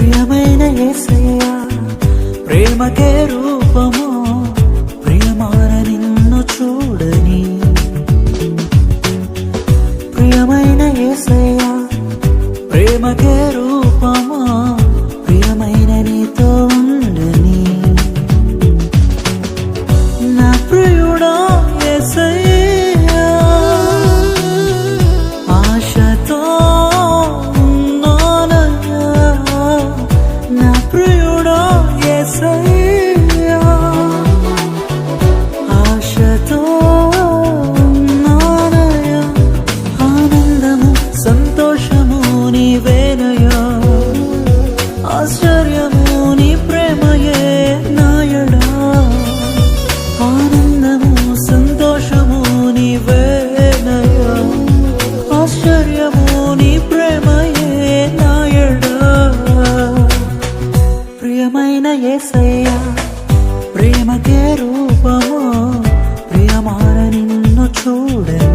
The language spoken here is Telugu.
ప్రియమైన ఏసయ్యా ప్రేమకే రూపము ప్రియమాన నిన్ను చూడని. ప్రియమైన ఏసయ్యా ప్రేమకే ప్రియుడా ఏసయ్యా ఏసయ్యా ప్రేమకే రూపము ప్రియమాన నిన్ను చూడను.